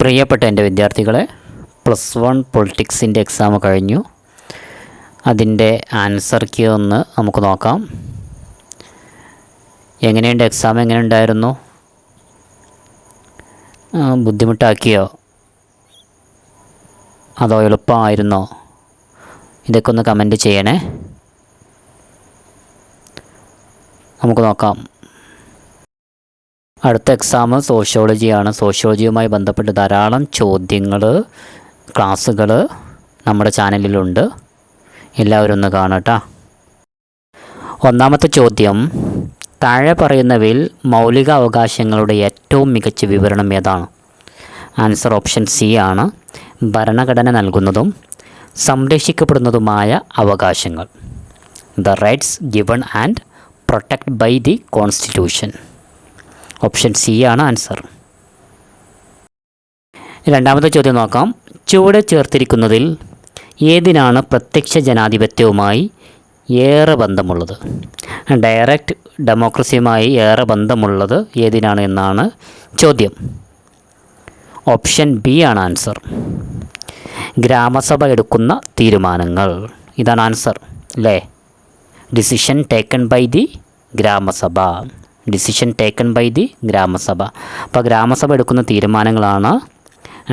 പ്രിയപ്പെട്ട എന്റെ വിദ്യാർത്ഥികളെ പ്ലസ് വൺ പൊളിറ്റിക്സിന്റെ എക്സാം കഴിഞ്ഞു. അതിന്റെ ആൻസർ കീ ഒന്ന് നമുക്ക് നോക്കാം. എങ്ങനെയുണ്ട് എക്സാം എങ്ങനെ ഉണ്ടായിരുന്നു ബുദ്ധിമുട്ടാക്കിയോ? അതോ എളുപ്പമായിരുന്നോ? ഇതൊക്കെ ഒന്ന് കമന്റ് ചെയ്യണേ. നമുക്ക് നോക്കാം. അടുത്ത എക്സാം സോഷ്യോളജിയാണ് സോഷ്യോളജിയുമായി ബന്ധപ്പെട്ട് ധാരാളം ചോദ്യങ്ങൾ ക്ലാസ്സുകൾ നമ്മുടെ ചാനലിലുണ്ട് എല്ലാവരും ഒന്ന് കാണട്ടോ. ഒന്നാമത്തെ ചോദ്യം താഴെ പറയുന്നവയിൽ മൗലിക അവകാശങ്ങളുടെ ഏറ്റവും മികച്ച വിവരണം ഏതാണ്? ആൻസർ ഓപ്ഷൻ സി ആണ്. ഭരണഘടന നൽകുന്നതും സംരക്ഷിക്കപ്പെടുന്നതുമായ അവകാശങ്ങൾ. The rights given and protect by the constitution option C ആണ് ആൻസർ. രണ്ടാമത്തെ ചോദ്യം നോക്കാം. ചുവടെ ചേർത്തിരിക്കുന്നതിൽ ഏതിനാണ് പ്രത്യക്ഷ ജനാധിപത്യവുമായി ഏറെ ബന്ധമുള്ളത്? ഡയറക്റ്റ് ഡെമോക്രസിയുമായി ഏറെ ബന്ധമുള്ളത് ഏതിനാണ് എന്നാണ് ചോദ്യം. ഓപ്ഷൻ ബി ആണ് ആൻസർ. ഗ്രാമസഭ എടുക്കുന്ന തീരുമാനങ്ങൾ. ഇതാണ് ആൻസർ അല്ലേ? Decision taken by the gramasabha. Decision taken by the gramasabha. അപ്പോൾ ഗ്രാമസഭ എടുക്കുന്ന തീരുമാനങ്ങളാണ്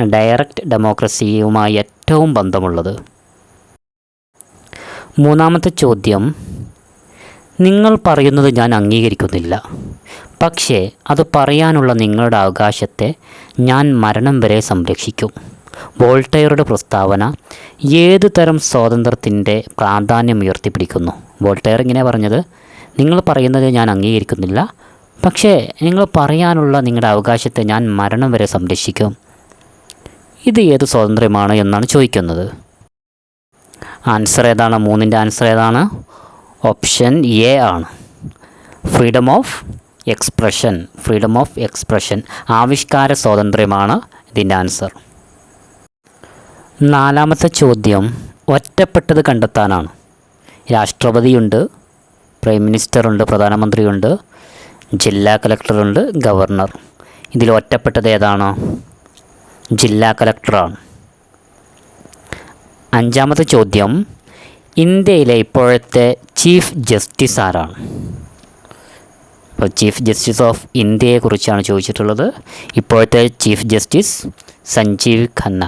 ഡയറക്റ്റ് ഡെമോക്രസിയുമായി ഏറ്റവും ബന്ധമുള്ളത്. മൂന്നാമത്തെ ചോദ്യം നിങ്ങൾ പറയുന്നത് ഞാൻ അംഗീകരിക്കുന്നില്ല. പക്ഷേ അത് പറയാനുള്ള നിങ്ങളുടെ അവകാശത്തെ ഞാൻ മരണം വരെ സംരക്ഷിക്കും. വോൾട്ടയറുടെ പ്രസ്താവന ഏതു തരം സ്വാതന്ത്ര്യത്തിന്റെ പ്രാധാന്യം ഉയർത്തിപ്പിടിക്കുന്നു? വോൾട്ടയർ ഇങ്ങനെ പറഞ്ഞത് നിങ്ങൾ പറയുന്നത് ഞാൻ അംഗീകരിക്കുന്നില്ല പക്ഷേ നിങ്ങൾ പറയാനുള്ള നിങ്ങളുടെ അവകാശത്തെ ഞാൻ മരണം വരെ സംരക്ഷിക്കും. ഇത് ഏത് സ്വാതന്ത്ര്യമാണ് എന്നാണ് ചോദിക്കുന്നത്. ആൻസർ ഏതാണ്? മൂന്നിന്റെ ആൻസർ ഏതാണ്? ഓപ്ഷൻ എ ആണ്. Freedom of expression. Freedom of expression. ആവിഷ്കാര സ്വാതന്ത്ര്യമാണ് ഇതിന്റെ ആൻസർ. നാലാമത്തെ ചോദ്യം ഒറ്റപ്പെട്ടത് കണ്ടെത്താനാണ്. രാഷ്ട്രപതിയുണ്ട് പ്രൈം മിനിസ്റ്ററുണ്ട് പ്രധാനമന്ത്രിയുണ്ട്. ജില്ലാ കലക്ടറുണ്ട് ഗവർണർ. ഇതിൽ ഒറ്റപ്പെട്ടത് ഏതാണോ? ജില്ലാ കലക്ടറാണ്. അഞ്ചാമത്തെ ചോദ്യം ഇന്ത്യയിലെ ഇപ്പോഴത്തെ ചീഫ് ജസ്റ്റിസ് ആരാണ്? ഇപ്പോൾ ചീഫ് ജസ്റ്റിസ് ഓഫ് ഇന്ത്യയെക്കുറിച്ചാണ് ചോദിച്ചിട്ടുള്ളത്. ഇപ്പോഴത്തെ chief justice Sanjiv Khanna.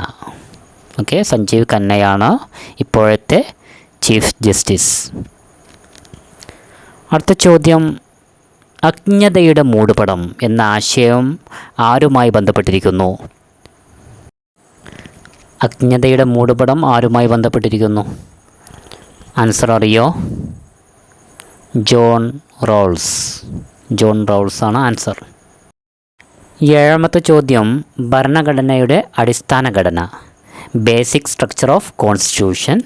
Okay Sanjiv ഖന്നയാണ് ഇപ്പോഴത്തെ ചീഫ് ജസ്റ്റിസ്. അടുത്ത ചോദ്യം അജ്ഞതയുടെ മൂടുപടം എന്ന ആശയം ആരുമായി ബന്ധപ്പെട്ടിരിക്കുന്നു? അജ്ഞതയുടെ മൂടുപടം ആരുമായി ബന്ധപ്പെട്ടിരിക്കുന്നു? ആൻസർ അറിയോ? John Rawls. ജോൺ റോൾസ് ആണ് ആൻസർ. ഏഴാമത്തെ ചോദ്യം ഭരണഘടനയുടെ അടിസ്ഥാന ഘടന ബേസിക് സ്ട്രക്ചർ ഓഫ് കോൺസ്റ്റിറ്റ്യൂഷൻ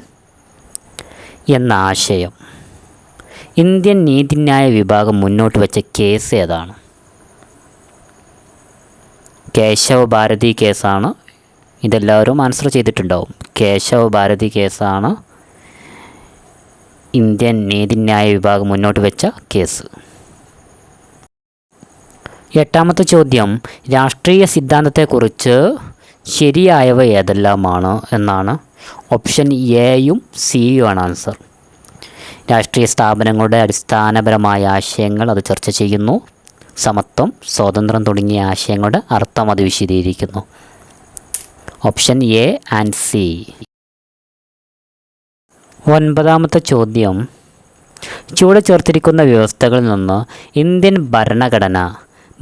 എന്ന ആശയം. ഇന്ത്യൻ നീതിന്യായ വിഭാഗം മുന്നോട്ട് വെച്ച കേസ് ഏതാണ്? കേശവ ഭാരതി കേസാണ്. ഇതെല്ലാവരും ആൻസർ ചെയ്തിട്ടുണ്ടാവും. കേശവ ഭാരതി കേസാണ് ഇന്ത്യൻ നീതിന്യായ വിഭാഗം മുന്നോട്ട് വെച്ച കേസ്. എട്ടാമത്തെ ചോദ്യം രാഷ്ട്രീയ സിദ്ധാന്തത്തെക്കുറിച്ച് ശരിയായവ ഏതെല്ലാമാണ് എന്നാണ്. ഓപ്ഷൻ എയും സിയും ആണ് ആൻസർ രാഷ്ട്രീയ സ്ഥാപനങ്ങളുടെ അടിസ്ഥാനപരമായ ആശയങ്ങൾ അത് ചർച്ച ചെയ്യുന്നു. സമത്വം സ്വാതന്ത്ര്യം തുടങ്ങിയ ആശയങ്ങളുടെ അർത്ഥം അത് വിശദീകരിക്കുന്നു. Option A and C. ഒൻപതാമത്തെ ചോദ്യം. ചുവടെ ചേർത്തിരിക്കുന്ന വ്യവസ്ഥകളിൽ നിന്ന് ഇന്ത്യൻ ഭരണഘടന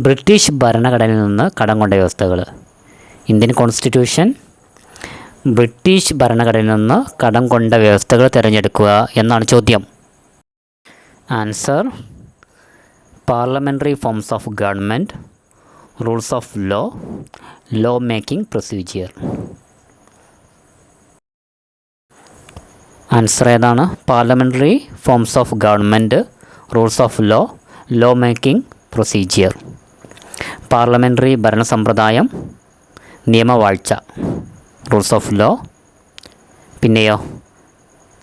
ബ്രിട്ടീഷ് ഭരണഘടനയിൽ നിന്ന് കടം കൊണ്ട വ്യവസ്ഥകൾ. ഇന്ത്യൻ കോൺസ്റ്റിറ്റ്യൂഷൻ ബ്രിട്ടീഷ് ഭരണഘടനയിൽ നിന്ന് കടം കൊണ്ട വ്യവസ്ഥകൾ തിരഞ്ഞെടുക്കുക എന്നാണ് ചോദ്യം. Answer parliamentary forms of government rules of law law making procedure answer ഏതാണ്? Parliamentary forms of government rules of law law making procedure parliamentary ഭരണസമ്പ്രദായം. നിയമവാഴ്ച. റൂൾസ് ഓഫ് ലോ പിന്നെയോ?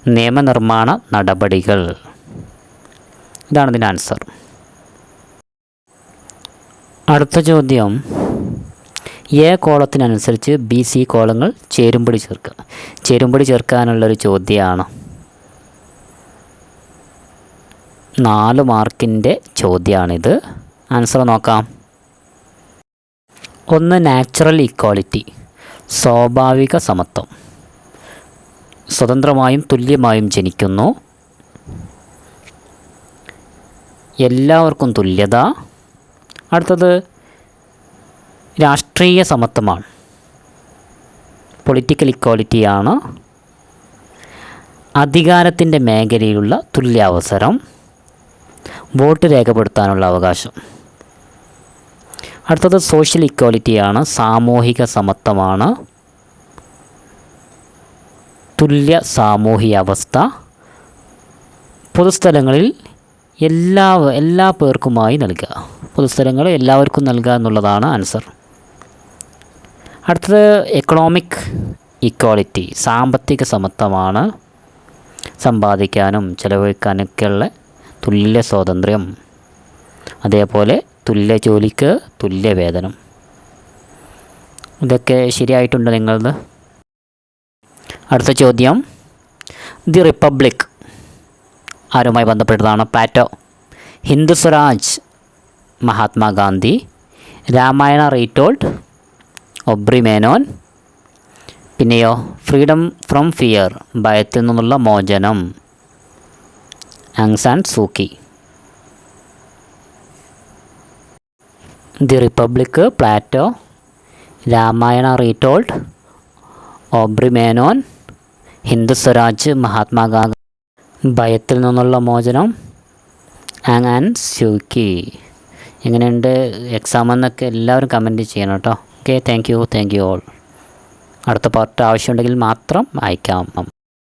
നിയമനിർമ്മാണ നടപടികൾ. ഇതാണ് ഇതിന്റെ ആൻസർ. അടുത്ത ചോദ്യം എ കോളത്തിനനുസരിച്ച് ബി സി കോളങ്ങൾ ചേരുംപടി ചേർക്കുക ചേരുംപടി ചേർക്കാനുള്ളൊരു ചോദ്യമാണ് നാല് മാർക്കിന്റെ ചോദ്യമാണിത് ആൻസർ നോക്കാം. ഒന്ന് നാച്ചുറൽ ഇക്വാളിറ്റി സ്വാഭാവിക സമത്വം. സ്വതന്ത്രമായും തുല്യമായും ജനിക്കുന്നു. എല്ലാവർക്കും തുല്യത. അടുത്തത് രാഷ്ട്രീയ സമത്വമാണ്. പൊളിറ്റിക്കൽ ഇക്വാലിറ്റിയാണ് അധികാരത്തിന്റെ മേഖലയിലുള്ള തുല്യാവസരം. വോട്ട് രേഖപ്പെടുത്താനുള്ള അവകാശം. അടുത്തത് സോഷ്യൽ ഇക്വാലിറ്റിയാണ് സാമൂഹിക സമത്വമാണ്. തുല്യ സാമൂഹിക അവസ്ഥ പൊതുസ്ഥലങ്ങളിൽ എല്ലാ എല്ലാ പേർക്കുമായി നൽകുക. പൊതുസ്ഥലങ്ങൾ എല്ലാവർക്കും നൽകുക എന്നുള്ളതാണ് ആൻസർ അടുത്തത് എക്കണോമിക് ഇക്വാളിറ്റി സാമ്പത്തിക സമത്വമാണ് സമ്പാദിക്കാനും ചെലവഴിക്കാനൊക്കെയുള്ള തുല്യ സ്വാതന്ത്ര്യം. അതേപോലെ തുല്യ ജോലിക്ക് തുല്യ വേതനം. ഇതൊക്കെ ശരിയായിട്ടുണ്ട് നിങ്ങളത്? അടുത്ത ചോദ്യം. ദി റിപ്പബ്ലിക് ആരുമായി ബന്ധപ്പെട്ടതാണ് Plato. Hindu Swaraj Mahatma Gandhi Ramayana retold Aubrey Menon പിന്നെയോ ഫ്രീഡം ഫ്രം ഫിയർ ഭയത്തിൽ നിന്നുള്ള മോചനം Aung San Suu Kyi. The Republic Plato Ramayana retold Aubrey Menon Hindu Swaraj Mahatma Gandhi ഭയത്തിൽ നിന്നുള്ള മോചനം. ആങ് ആൻഡ് സ്യൂക്കി എങ്ങനെയുണ്ട് എക്സാം എന്നൊക്കെ എല്ലാവരും കമന്റ് ചെയ്യണം കേട്ടോ. Okay thank you thank you all അടുത്ത പാർട്ട് ആവശ്യമുണ്ടെങ്കിൽ മാത്രം അയക്കാം